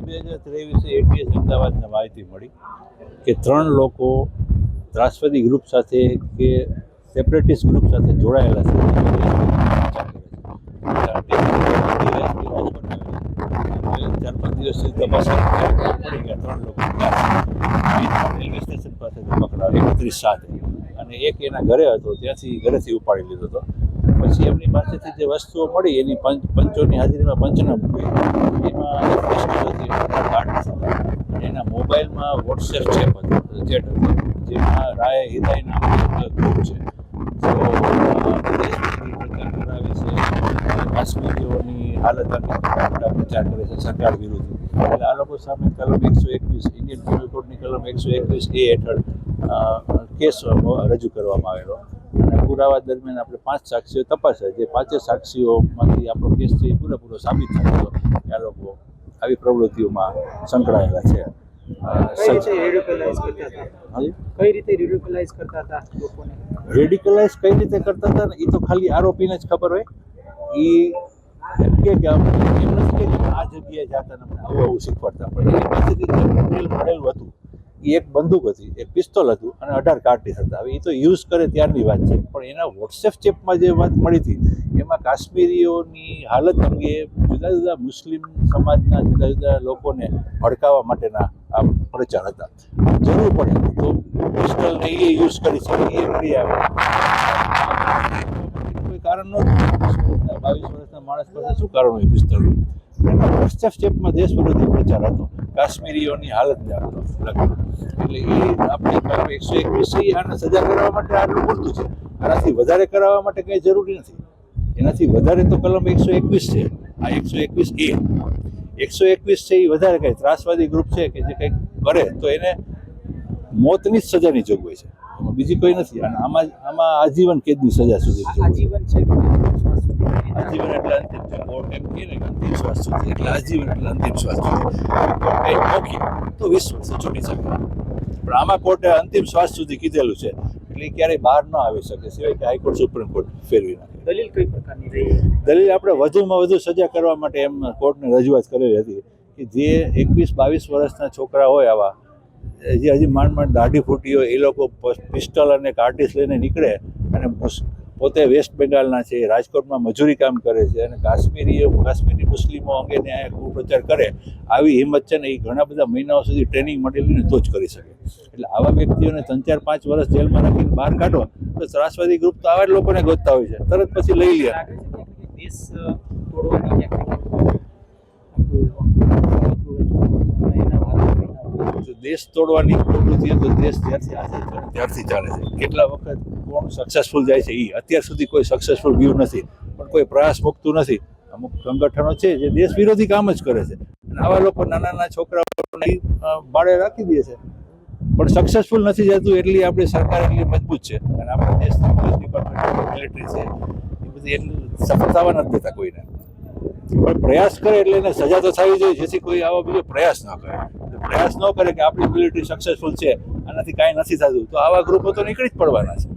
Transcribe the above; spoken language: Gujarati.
જુલાઈ બે હજાર ત્રેવીસે એટીએસ અમદાવાદને માહિતી મળી કે ત્રણ લોકો ત્રાસવાદી ગ્રુપ સાથે કે સેપરેટિસ્ટ ગ્રુપ સાથે જોડાયેલા છે. ચાર પાંચ દિવસથી તપાસ પડી ગયા ત્રણ લોકો. રેલવે સ્ટેશન પાસે પકડાયો એકત્રીસ સાથે. અને એક એના ઘરે હતો, ત્યાંથી ઘરેથી ઉપાડી લીધો હતો. પછી એમની પાસેથી જે વસ્તુઓ મળી, એની પંચ, પંચોની હાજરીમાં પંચના કર્યું એમાં એના મોબાઈલમાં વોટ્સએપ ચેપ જેમાં રાય હિદાય નામનો ગ્રુપ છે. કાશ્મીરીઓની હાલત અંગે પ્રચાર કરે છે સરકાર વિરુદ્ધ. એટલે આ લોકો સામે કલમ એકસો એકવીસ ઇન્ડિયન પેનલ કોડની કલમ એકસો એકવીસ એ હેઠળ કેસ રજૂ કરવામાં આવેલો. પુરાવા દરમિયાન આપણે પાંચ સાક્ષીઓ તપાસ્યા જે પાંચે સાક્ષીઓમાંથી આપણો કેસ છે એ પૂરેપૂરો સાબિત થયો હતો કે આ લોકો આવી પ્રવૃત્તિઓમાં સંકળાયેલા છે. રેડિકલાઇઝ કરતા હતા? કઈ રીતે કરતા હતા લોકોને? કઈ રીતે કરતા હતા? ને એ તો ખાલી આરોપીને જ ખબર હોય. એ કે એમ નથી કે આ જગ્યાએ જાતા અમને આવું આવું શીખવાડતા પણ એ પાસેથી જે મટીરિયલ મળેલું હતું એ એક બંદૂક હતી, એક પિસ્તોલ હતું અને અઢાર કાર્ટીસ હતા. હવે એ તો યુઝ કરે ત્યારની વાત છે. પણ એના વોટ્સએપ ચેપમાં જે વાત મળી હતી, એમાં કાશ્મીરીઓની હાલત અંગે જુદા જુદા મુસ્લિમ સમાજના જુદા જુદા લોકોને ભડકાવવા માટેના આ પ્રચાર હતા. જરૂર પડે તો પિસ્તોલને એ યુઝ કરી શકે એ મળી આવે. કોઈ કારણ નહોતું. બાવીસ વર્ષના માણસ પાસે શું કારણ હોય પિસ્તોલ ફર્સ્ટ સ્ટેપમાં દેશ વિરોધી પ્રચાર હતો. કાશ્મીરીઓની હાલત એટલે એ આપણે એકસો એકવીસ છે આને સજા કરવા માટે આટલું પૂરતું છે. આનાથી વધારે કરાવવા માટે કંઈ જરૂરી નથી. એનાથી વધારે તો કલમ એકસો એકવીસ છે. આ એકસો એકવીસ એ. એકસો એકવીસ છે, એ વધારે કંઈ ત્રાસવાદી ગ્રુપ છે કે જે કંઈક કરે તો એને મોતની જ સજાની જોગવાઈ છે. બીજી કોઈ નથી. અને આમાં આમાં આજીવન કેદની સજા સુધી આજીવન છે આજીવન એટલે અંતિમ છે કોર્ટ એમ કહે ને અંતિમ શ્વાસ સુધી. એટલે આજીવન એટલે અંતિમ શ્વાસ સુધી. કોર્ટ તો વીસ વર્ષે છૂટી શકે. પણ આમાં કોર્ટે અંતિમ શ્વાસ સુધી કીધેલું છે. એટલે ક્યારેય બહાર ન આવી શકે. સિવાય કે હાઈકોર્ટ સુપ્રીમ કોર્ટ ફેરવી નાખે. દલીલ કઈ પ્રકારની રહી? દલીલ આપણે વધુમાં વધુ સજા કરવા માટે એમ કોર્ટને રજૂઆત કરેલી હતી કે જે એકવીસ બાવીસ વર્ષના છોકરા હોય આવા જે હજી માંડ માંડ દાઢી ફૂટી હોય એ લોકો પિસ્ટલ અને કાર્ટિસ લઈને નીકળે અને પોતે વેસ્ટ બેંગાલના છે, રાજકોટમાં મજૂરી કામ કરે છે અને કાશ્મીરીઓ, કાશ્મીરી મુસ્લિમો અંગે ન્યાય પ્રચાર કરે, આવી હિંમત છે ને એ ઘણા બધા મહિનાઓ સુધી ટ્રેનિંગ મળેલી ને તો જ કરી શકે. એટલે આવા વ્યક્તિઓને ત્રણ ચાર પાંચ વર્ષ જેલમાં રાખીને બહાર કાઢો, તો ત્રાસવાદી ગ્રુપ તો આવા જ લોકોને ગોતતા હોય છે. તરત પછી લઈ લે લાગે છે કે દેશ અ, તોડવાની ક્યાંક ને ક્યાંક આપણું એના વાદળ જો દેશ તોડવાની પ્રવૃત્તિ તો દેશ જ્યારથી આજે ત્યારથી ચાલે છે. કેટલા વખત કોણ સક્સેસફુલ જાય છે એ અત્યાર સુધી કોઈ સક્સેસફુલ વ્યૂ નથી પણ કોઈ પ્રયાસ મૂકતું નથી. અમુક સંગઠનો છે જે દેશ વિરોધી કામ જ કરે છે. અને આવા લોકો નાના નાના છોકરાઓને બાળે રાખી દે છે. પણ સક્સેસફુલ નથી જતું એટલી આપણી સરકાર એટલી મજબૂત છે. અને આપણા દેશની પોલીસ ડિપાર્ટમેન્ટ મિલિટરી છે એ બધી એટલું સફળતાવા નથી દેતા કોઈને. પણ પ્રયાસ કરે એટલે એને સજા તો થવી જોઈએ, જેથી કોઈ આવો બીજો પ્રયાસ ન કરે. પ્રયાસ ન કરે કે આપણી મિલિટરી સક્સેસફુલ છે, આનાથી કાંઈ નથી થતું. તો આવા ગ્રુપો તો નીકળી જ પડવાના છે.